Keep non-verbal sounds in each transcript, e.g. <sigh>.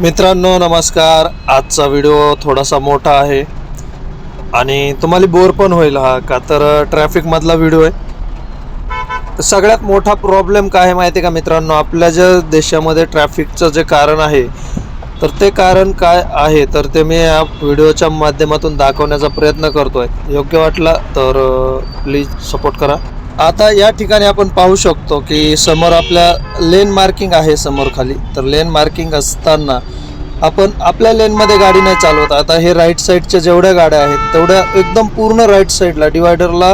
मित्रांनो नमस्कार. आजचा व्हिडिओ थोडासा मोठा आहे आणि तुम्हाला बोर पण होईल हा का तर ट्रॅफिकमधला व्हिडिओ आहे. तर सगळ्यात मोठा प्रॉब्लेम काय आहे माहिती आहे का मित्रांनो? आपल्या ज्या देशामध्ये ट्रॅफिकचं जे कारण आहे तर ते कारण काय आहे तर ते मी या व्हिडिओच्या माध्यमातून दाखवण्याचा प्रयत्न करतो आहे योग्य वाटला तर प्लीज सपोर्ट करा. आता या ठिकाणी आपण पाहू शकतो की समोर आपल्या लेन मार्किंग आहे समोर खाली. तर लेन मार्किंग असताना आपण आपल्या लेनमध्ये गाडी नाही चालवत. आता हे राईट साईडच्या जेवढ्या गाड्या आहेत तेवढ्या एकदम पूर्ण राईट साईडला डिवायडरला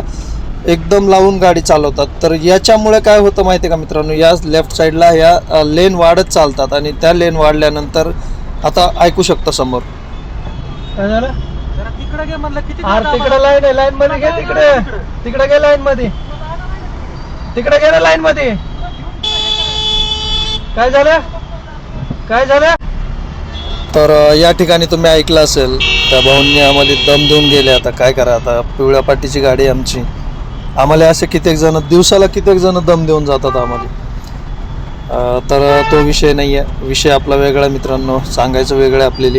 एकदम लावून गाडी चालवतात. तर याच्यामुळे काय होतं माहिती आहे का मित्रांनो? या लेफ्ट साईडला ह्या लेन वाढत चालतात आणि त्या लेन वाढल्यानंतर आता ऐकू शकता समोर. तिकडे घे म्हणलं किती अरे तिकडे लाईन आहे लाईन मध्ये घे तिकडे तिकडे. घे. लाईन मध्ये. तिकडे घे लाईन मध्ये. काय झालं? काय झालं? तर या ठिकाणी तुम्ही ऐकलं असेल त्या भाऊंनी आम्हाला दम देऊन गेले आता. काय करा आता? पिवळ्या पाटीची गाडी आमची. आम्हाला असे कित्येक जण दिवसाला कित्येक जण दम देऊन जातात आम्हाला. तर तो विषय नाही आहे विषय आपला वेगळा मित्रांनो. सांगायचं वेगळं आपल्याला.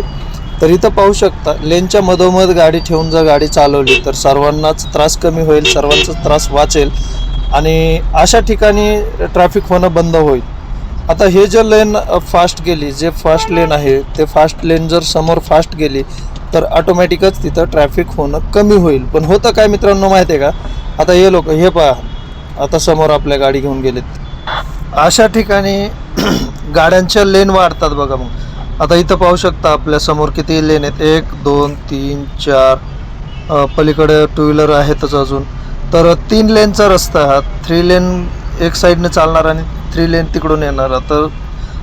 तर इथं पाहू शकता लेनच्या मधोमध गाडी ठेवून जर गाडी चालवली तर सर्वांनाच त्रास कमी होईल सर्वांचा त्रास वाचेल. आणि अशा ठिकाणी ट्रॅफिक होणं बंद होईल. आता हे जे लेन फास्ट गेली जे फास्ट लेन आहे ते फास्ट लेन जर समोर फास्ट गेली तर ऑटोमॅटिकच तिथं ट्रॅफिक होणं कमी होईल. पण होतं काय मित्रांनो माहिती आहे का? आता हे लोक हे पहा. आता समोर आपल्या गाडी घेऊन गेलेत. अशा ठिकाणी <clears throat> गाड्यांच्या लेन वाढतात बघा मग. आता इथं पाहू शकता आपल्यासमोर किती लेन आहेत. एक दोन तीन चार. पलीकडे टू व्हीलर आहेतच अजून. तर तीन लेनचा रस्ता हा. थ्री लेन एक साईडने चालणार आणि थ्री लेन तिकडून येणार तर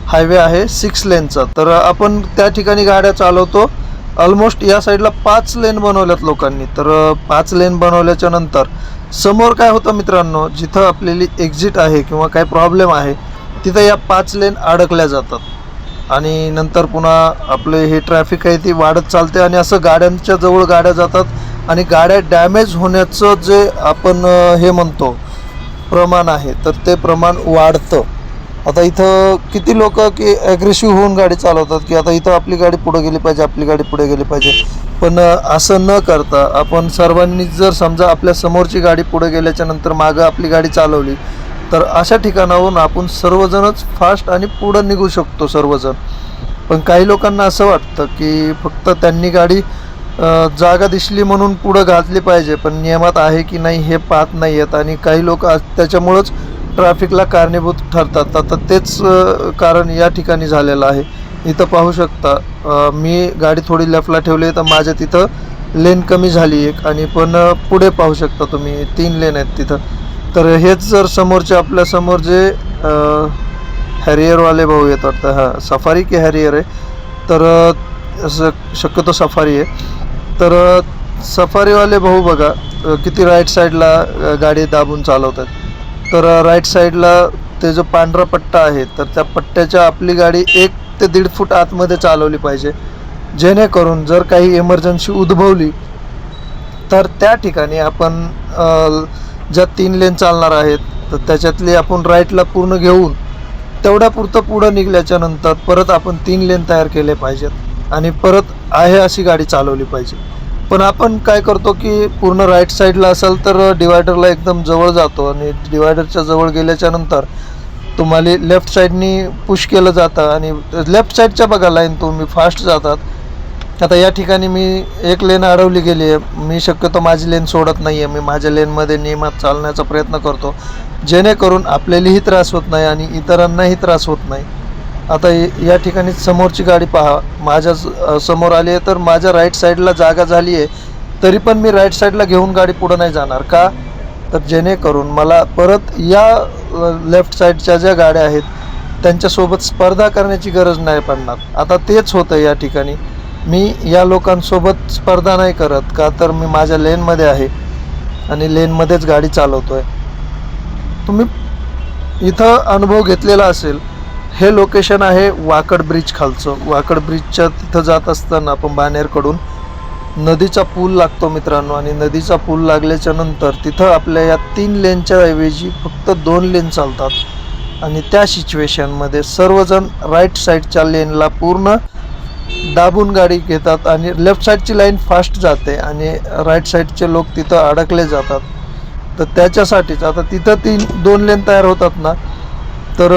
हायवे आहे सिक्स लेनचा. तर आपण त्या ठिकाणी गाड्या चालवतो. ऑलमोस्ट या साईडला पाच लेन बनवल्यात लोकांनी. तर पाच लेन बनवल्याच्या नंतर समोर काय होतं मित्रांनो? जिथं आपलेली एक्झिट आहे किंवा काय प्रॉब्लेम आहे तिथं या पाच लेन अडकल्या जातात. आणि नंतर पुन्हा आपले हे ट्रॅफिक आहे ती वाढत चालते आणि असं गाड्यांच्या जवळ गाड्या जातात. आणि गाड्या डॅमेज होण्याचं जे आपण हे म्हणतो प्रमाण आहे तर ते प्रमाण वाढतं. आता इथं किती लोक की ॲग्रेसिव्ह होऊन गाडी चालवतात की आता इथं आपली गाडी पुढे गेली पाहिजे आपली गाडी पुढे गेली पाहिजे. पण असं न करता आपण सर्वांनी जर समजा आपल्या समोरची गाडी पुढे गेल्याच्यानंतर मागं आपली गाडी चालवली तर अशा ठिकाणाहून आपण सर्वजणच फास्ट आणि पुढं निघू शकतो सर्वजण. पण काही लोकांना असं वाटतं की फक्त त्यांनी गाडी जागा दिसली म्हणून पुढं घातली पाहिजे पण नियमात आहे की नाही हे पाहत नाही आहेत आणि काही लोक आज त्याच्यामुळंच ट्रॅफिकला कारणीभूत ठरतात. आता तेच कारण या ठिकाणी झालेलं आहे. इथं पाहू शकता मी गाडी थोडी लेफ्टला ठेवली तर माझ्या तिथं लेन कमी झाली एक आणि पण पुढे पाहू शकता तुम्ही तीन लेन आहेत तिथं. तर हेच जर समोरचे आपल्यासमोर जे हॅरियरवाले भाऊ येत वाटतं हां सफारी की हॅरियर आहे? तर शक्यतो सफारी आहे. तर सफारीवाले भाऊ बघा किती राईट साईडला गाडी दाबून चालवतात. तर राईट साईडला ते जो पांढरा पट्टा आहे तर त्या पट्ट्याच्या आपली गाडी एक ते दीड फूट आतमध्ये चालवली पाहिजे. जेणेकरून जर काही इमर्जन्सी उद्भवली तर त्या ठिकाणी आपण ज्या तीन लेन चालणार आहेत तर त्याच्यातली आपण राईटला पूर्ण घेऊन तेवढ्यापुरतं पुढं निघल्याच्या नंतर परत आपण तीन लेन तयार केले पाहिजेत. आणि परत आहे अशी गाडी चालवली पाहिजे. पण आपण काय करतो की पूर्ण राईट साईडला असेल तर डिवायडरला एकदम जवळ जातो आणि डिवायडरच्या जवळ गेल्याच्यानंतर तुम्हाला लेफ्ट साईडनी पुश केलं जातं आणि लेफ्ट साईडच्या बघा लाईन तुम्ही फास्ट जातात. आता या ठिकाणी मी एक लेन अडवली गेली आहे. मी शक्यतो माझी लेन सोडत नाही आहे मी माझ्या लेनमध्ये नियमात चालण्याचा प्रयत्न करतो. जेणेकरून आपल्यालाही त्रास होत नाही आणि इतरांनाही त्रास होत नाही. आता या ठिकाणी समोरची गाडी पहा. माझ्यासमोर आली आहे तर माझ्या राईट साईडला जागा झाली आहे. तरी पण मी राईट साईडला घेऊन गाडी पुढं नाही जाणार का? तर जेणेकरून मला परत या लेफ्ट साईडच्या ज्या गाड्या आहेत त्यांच्यासोबत स्पर्धा करण्याची गरज नाही पडणार. आता तेच होतं या ठिकाणी. मी या लोकांसोबत स्पर्धा नाही करत का? तर मी माझ्या लेनमध्ये आहे आणि लेनमध्येच गाडी चालवतो आहे तुम्ही इथं अनुभव घेतलेला असेल हे लोकेशन आहे वाकड ब्रिज खालचं. वाकड ब्रिजच्या तिथं जात असताना आपण बाणेरकडून नदीचा पूल लागतो मित्रांनो आणि नदीचा पूल लागल्याच्या नंतर तिथं आपल्या या तीन लेनच्या ऐवजी फक्त दोन लेन चालतात. आणि त्या सिच्युएशनमध्ये सर्वजण राईट साईडच्या लेनला पूर्ण दाबून गाडी घेतात आणि लेफ्ट साईडची लाईन फास्ट जाते आणि राईट साईडचे लोक तिथं अडकले जातात. तर त्याच्यासाठीच आता तिथं तीन दोन लेन तयार होतात ना तर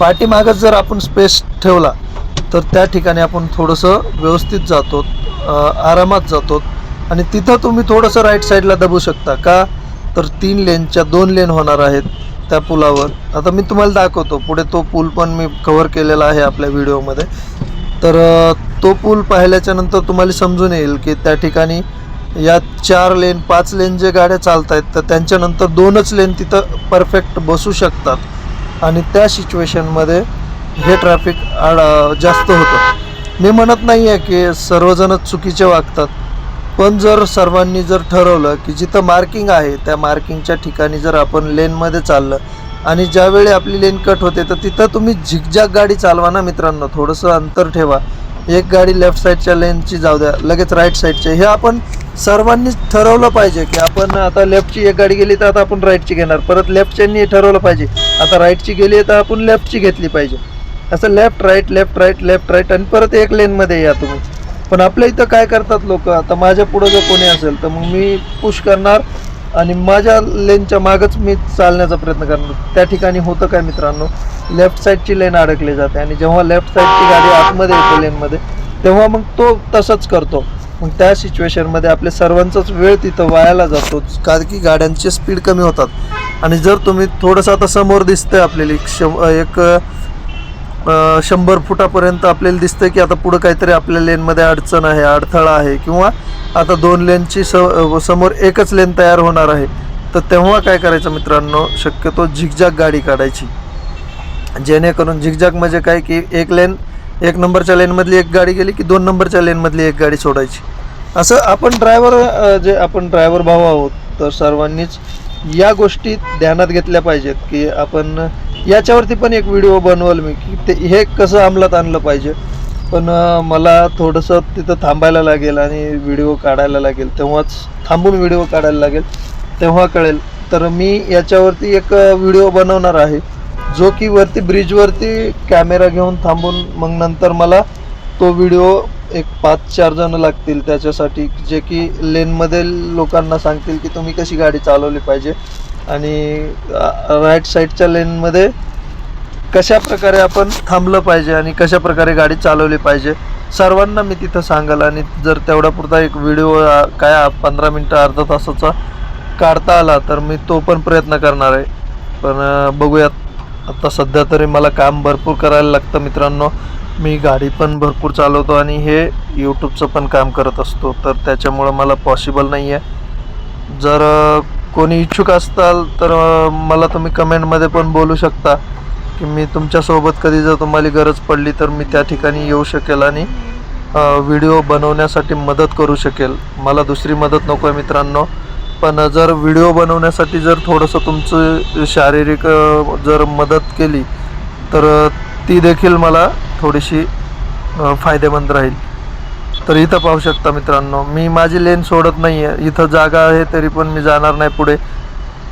पाठीमागच जर आपण स्पेस ठेवला तर त्या ठिकाणी आपण थोडंसं व्यवस्थित जातो आरामात जातो. आणि तिथं तुम्ही थोडंसं राईट साईडला दबू शकता. का? तर तीन लेनच्या दोन लेन होणार आहेत त्या पुलावर. आता मी तुम्हाला दाखवतो. पुढे तो पूल पण मी कव्हर केलेला आहे आपल्या व्हिडिओमध्ये तर तो पूल पाहिल्याच्या नंतर तुम्हाला समजून येईल की त्या ठिकाणी या चार लेन पाच लेन जे गाड्या चालत आहेत तर त्यांच्यानंतर दोनच लेन तिथं परफेक्ट बसू शकतात. आणि त्या सिच्युएशनमध्ये हे ट्रॅफिक आड जास्त होतं. मी म्हणत नाही आहे की सर्वजणच चुकीचे वागतात पण जर सर्वांनी जर ठरवलं की जिथं मार्किंग आहे त्या मार्किंगच्या ठिकाणी जर आपण लेनमध्ये चाललं आणि ज्यावेळी आपली लेन कट होते तर तिथं तुम्ही झिकझॅक गाडी चालवा ना मित्रांनो. थोडंसं अंतर ठेवा. एक गाडी लेफ्ट साईडच्या लेनची जाऊ द्या लगेच राईट साईडच्या हे आपण सर्वांनीच ठरवलं पाहिजे की आपण आता लेफ्टची एक गाडी गेली तर आता आपण राईटची घेणार. परत लेफ्टच्यांनी ठरवलं पाहिजे. आता राईटची गेली तर आपण लेफ्टची घेतली पाहिजे. असं left right left right left right आणि परत एक लेनमध्ये या तुम्ही. पण आपल्या इथं काय करतात लोक? आता माझ्या पुढं जर कोणी असेल तर मग मी पुश करणार. आणि माझ्या लेनच्या मागच मी चालण्याचा प्रयत्न करणार. त्या ठिकाणी होतं काय मित्रांनो? लेफ्ट साईडची लेन अडकली जाते आणि जेव्हा लेफ्ट साईडची गाडी आतमध्ये येते लेनमध्ये तेव्हा मग तो तसंच करतो. मग त्या सिच्युएशनमध्ये आपल्या सर्वांचाच वेळ तिथं वायाला जातो कारण की गाड्यांचे स्पीड कमी होतात. आणि जर तुम्ही थोडंसं आता समोर दिसतंय आपल्याला एक एक शंभर फुटापर्यंत आपल्याला दिसतं की आता पुढं काहीतरी आपल्या लेनमध्ये अडचण आहे अडथळा आहे किंवा आता दोन लेनची स समोर एकच लेन तयार होणार आहे. तर तेव्हा काय करायचं मित्रांनो? शक्यतो झिकझॅक गाडी काढायची. जेणेकरून झिकझॅक म्हणजे काय की एक लेन एक नंबरच्या लेनमधली एक गाडी गेली की दोन नंबरच्या लेनमधली एक गाडी सोडायची. असं आपण ड्रायव्हर जे आपण ड्रायव्हर भाऊ आहोत तर सर्वांनीच या गोष्टी ध्यानात घेतल्या पाहिजेत की आपण याच्यावरती पण एक व्हिडिओ बनवल मी की ते हे कसं अंमलात आणलं पाहिजे. पण मला थोडंसं तिथं थांबायला लागेल आणि व्हिडिओ काढायला लागेल. तेव्हाच थांबून व्हिडिओ काढायला लागेल. तेव्हा कळेल. तर मी याच्यावरती एक व्हिडिओ बनवणार आहे जो की वरती ब्रिजवरती कॅमेरा घेऊन थांबून मग नंतर मला तो व्हिडिओ एक पाच चार जण लागतील त्याच्यासाठी जे की लेनमध्ये लोकांना सांगतील की तुम्ही कशी गाडी चालवली पाहिजे. आणि राईट साईडच्या लेनमध्ये कशा प्रकारे आपण थांबलं पाहिजे आणि कशा प्रकारे गाडी चालवली पाहिजे सर्वांना मी तिथं सांगाल. आणि जर तेवढा पुरता एक व्हिडिओ काय पंधरा मिनटं अर्धा तासाचा काढता आला तर मी तो पण प्रयत्न करणार आहे. पण बघूयात. आता सध्या तरी मला काम भरपूर करायला लागतं मित्रांनो. मी गाडी पण भरपूर चालवतो आणि हे यूट्यूबचं पण काम करत असतो. तर त्याच्यामुळं मला पॉसिबल नाही आहे जर कोणी इच्छुक असताल तर मला तुम्ही कमेंटमध्ये पण बोलू शकता. की मी तुमच्यासोबत कधी जर तुम्हाला गरज पडली तर मी त्या ठिकाणी येऊ शकेल आणि व्हिडिओ बनवण्यासाठी मदत करू शकेल. मला दुसरी मदत नको आहे मित्रांनो. पण जर व्हिडिओ बनवण्यासाठी जर थोडंसं तुमचं शारीरिक जर मदत केली तर ती देखील मला थोडीशी फायदेमंद राहील. तर इथं पाहू शकता मित्रांनो मी माझी लेन सोडत नाही आहे इथं जागा आहे तरी पण मी जाणार नाही पुढे.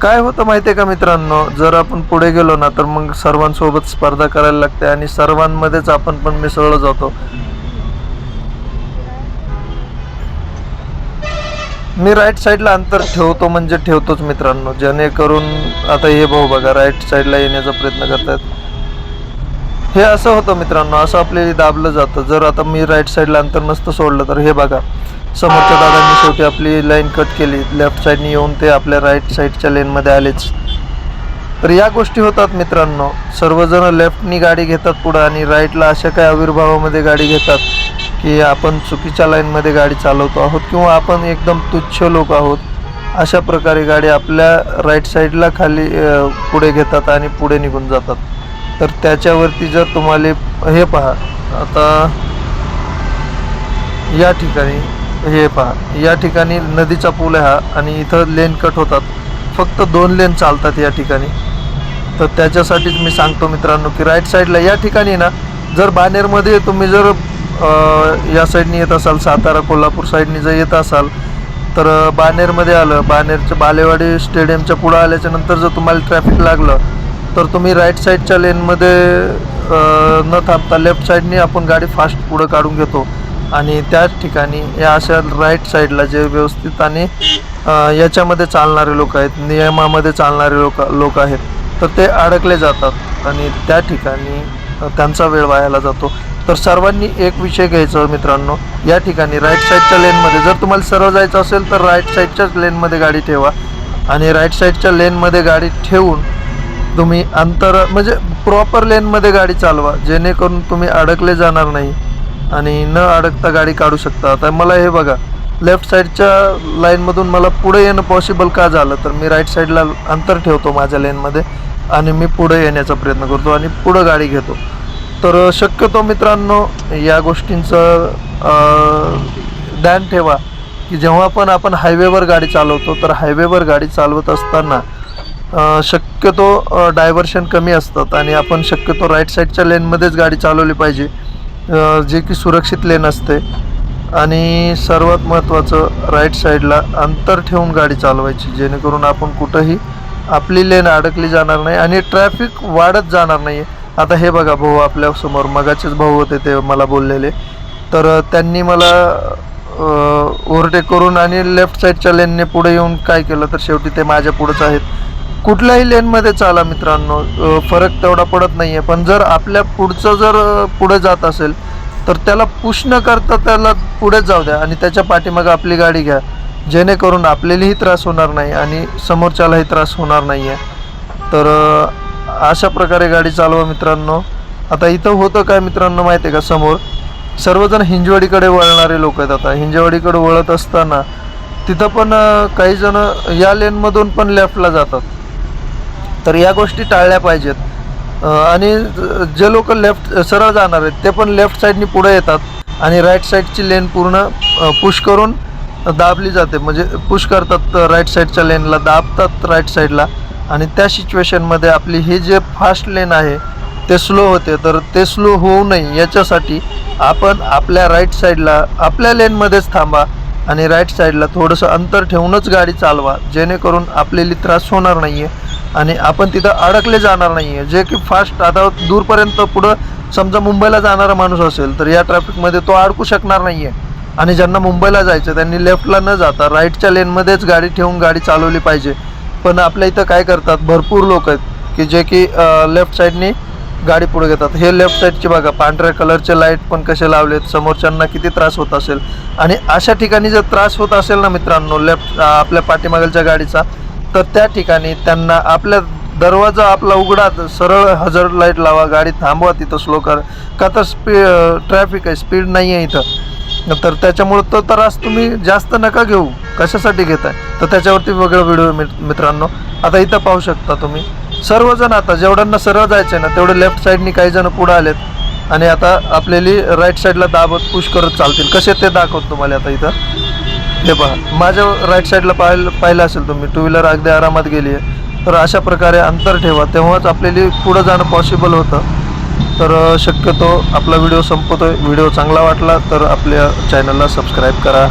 काय होतं माहिती आहे का मित्रांनो जर आपण पुढे गेलो ना तर मग सर्वांसोबत स्पर्धा करायला लागते आणि सर्वांमध्येच आपण पण मिसळलं जातो. मी राईट साईडला अंतर ठेवतो म्हणजे ठेवतोच मित्रांनो. जेणेकरून आता हे भाऊ बघा राईट साईडला येण्याचा प्रयत्न करतात हे असं होतं मित्रांनो असं आपल्याला दाबलं जातं. जर आता मी राईट साईडला अंतर नसतं सोडलं तर हे बघा. समोरच्या दादांनी शेवटी आपली लाईन कट केली. लेफ्ट साईडनी येऊन ते आपल्या राईट साईडच्या लेनमध्ये आलेच. तर या गोष्टी होतात मित्रांनो. सर्वजण लेफ्टनी गाडी घेतात पुढं आणि राईटला अशा काही आविर्भावामध्ये गाडी घेतात की आपण चुकीच्या लाईनमध्ये गाडी चालवतो आहोत किंवा आपण एकदम तुच्छ लोक आहोत. अशा प्रकारे गाडी आपल्या राईट साईडला खाली पुढे घेतात आणि पुढे निघून जातात. तर त्याच्यावरती जर तुम्हाला हे पहा आता या ठिकाणी हे पहा या ठिकाणी नदीचा पूल आहे हा आणि इथं लेन कट होतात. फक्त दोन लेन चालतात या ठिकाणी. तर त्याच्यासाठीच मी सांगतो मित्रांनो की राईट साईडला या ठिकाणी ना जर बानेरमध्ये तुम्ही जर या साईडनी येत असाल सातारा कोल्हापूर साईडनी जर येत असाल तर बानेरमध्ये आलं. बानेरच्या बालेवाडी स्टेडियमच्या पुढं आल्याच्यानंतर जर तुम्हाला ट्रॅफिक लागलं तर तुम्ही राईट साईडच्या लेनमध्ये न थांबता लेफ्ट साईडने आपण गाडी फास्ट पुढं काढून घेतो. आणि त्याच ठिकाणी या अशा राईट साईडला जे व्यवस्थित आणि याच्यामध्ये चालणारे लोक आहेत नियमामध्ये चालणारे लोक लोक आहेत तर ते अडकले जातात. आणि त्या ठिकाणी त्यांचा वेळ वायाला जातो. तर सर्वांनी एक विषय घ्यायचा मित्रांनो. या ठिकाणी राईट साईडच्या लेनमध्ये जर तुम्हाला सरळ जायचं असेल तर राईट साईडच्याच लेनमध्ये गाडी ठेवा. आणि राईट साईडच्या लेनमध्ये गाडी ठेवून तुम्ही अंतर म्हणजे प्रॉपर लेनमध्ये गाडी चालवा जेणेकरून तुम्ही अडकले जाणार नाही आणि न अडकता गाडी काढू शकता. आता मला हे बघा लेफ्ट साईडच्या लाईनमधून मला पुढे येणं पॉसिबल का झालं तर मी राईट साईडला अंतर ठेवतो माझ्या लेनमध्ये आणि मी पुढे येण्याचा प्रयत्न करतो आणि पुढं गाडी घेतो. तर शक्यतो मित्रांनो या गोष्टींचं ध्यान ठेवा की जेव्हा पण आपण हायवेवर गाडी चालवतो तर हायवेवर गाडी चालवत असताना शक्यतो डायव्हर्शन कमी असतात आणि आपण शक्यतो राईट साईडच्या लेनमध्येच गाडी चालवली पाहिजे. जे की सुरक्षित लेन असते. आणि सर्वात महत्त्वाचं राईट साईडला अंतर ठेवून गाडी चालवायची जेणेकरून आपण कुठंही आपली लेन अडकली जाणार नाही आणि ट्रॅफिक वाढत जाणार नाही आता हे बघा भाऊ आपल्यासमोर मगाचेच भाऊ होते ते मला बोललेले. तर त्यांनी मला ओव्हरटेक करून आणि लेफ्ट साईडच्या लेनने पुढे येऊन काय केलं तर शेवटी ते माझ्या पुढंच आहेत. कुठल्याही लेनमध्ये चाला मित्रांनो. फरक तेवढा पडत नाही आहे पण जर आपल्या पुढचं जर पुढे जात असेल तर त्याला पुश न करता त्याला पुढे जाऊ द्या आणि त्याच्या पाठीमागं आपली गाडी घ्या. जेणेकरून आपल्यालाही त्रास होणार नाही आणि समोरच्यालाही त्रास होणार नाही आहे तर अशा प्रकारे गाडी चालवा मित्रांनो. आता इथं होतं काय मित्रांनो माहिती आहे का समोर? सर्वजण हिंजवाडीकडे वळणारे लोक आहेत आता. हिंजवाडीकडे वळत असताना तिथं पण काही जण या लेनमधून पण लेफ्टला जातात. तर या गोष्टी टाळल्या पाहिजेत. आणि जे लोक लेफ्ट सरळ जाणार आहेत ते पण लेफ्ट साईडनी पुढे येतात आणि राईट साईडची लेन पूर्ण पुश करून दाबली जाते. म्हणजे पुश करतात राईट साईडच्या लेनला दाबतात राईट साईडला आणि त्या सिच्युएशनमध्ये आपली ही जे फास्ट लेन आहे ते स्लो होते. तर ते स्लो होऊ नये याच्यासाठी आपण आपल्या राईट साईडला आपल्या लेनमध्येच थांबा आणि राईट साईडला थोडंसं अंतर ठेवूनच गाडी चालवा. जेणेकरून आपल्याला त्रास होणार नाही आहे आणि आपण तिथं अडकले जाणार नाही आहे जे की फास्ट आता दूरपर्यंत पुढं समजा मुंबईला जाणारा माणूस असेल तर या ट्रॅफिकमध्ये तो अडकू शकणार नाही आहे आणि ज्यांना मुंबईला जायचं त्यांनी लेफ्टला न जाता राईटच्या लेनमध्येच गाडी ठेवून गाडी चालवली पाहिजे. पण आपल्या इथं काय करतात भरपूर लोक आहेत की जे की लेफ्ट साईडनी गाडी पुढे घेतात. हे लेफ्ट साईडचे बघा पांढऱ्या कलरचे लाइट पण कसे लावलेत समोरच्यांना किती त्रास होत असेल. आणि अशा ठिकाणी जर त्रास होत असेल ना मित्रांनो लेफ्ट आपल्या पाठीमागलच्या गाडीचा तर त्या ठिकाणी त्यांना आपल्या दरवाजा आपला उघडा सरळ हजर लाइट लावा गाडी थांबवा तिथं स्लो कर का तर स्पी ट्रॅफिक आहे स्पीड नाही आहे इथं. तर त्याच्यामुळं तो त्रास तुम्ही जास्त नका घेऊ. कशासाठी घेताय? तर त्याच्यावरती वेगळं व्हिडिओ मित्रांनो आता इथं पाहू शकता तुम्ही. सर्वजण आता जेवढ्यांना सरळ जायचं आहे ना तेवढे लेफ्ट साईडनी काही जण पुढं आलेत. आणि आता आपल्याली राईट साईडला दाबत पुश करत चालतील. कसे ते दाखवत तुम्हाला आता इथं. हे पहा माझ्या राईट साईडला पाहिलं पाहिलं असेल तुम्ही टू व्हीलर अगदी आरामात गेली आहे. तर अशा प्रकारे अंतर ठेवा तेव्हाच आपल्याला पुढं जाणं पॉसिबल होतं. तर शक्यतो आपला व्हिडिओ संपवतोय व्हिडिओ चांगला वाटला तर आपल्या चॅनलला सबस्क्राईब करा.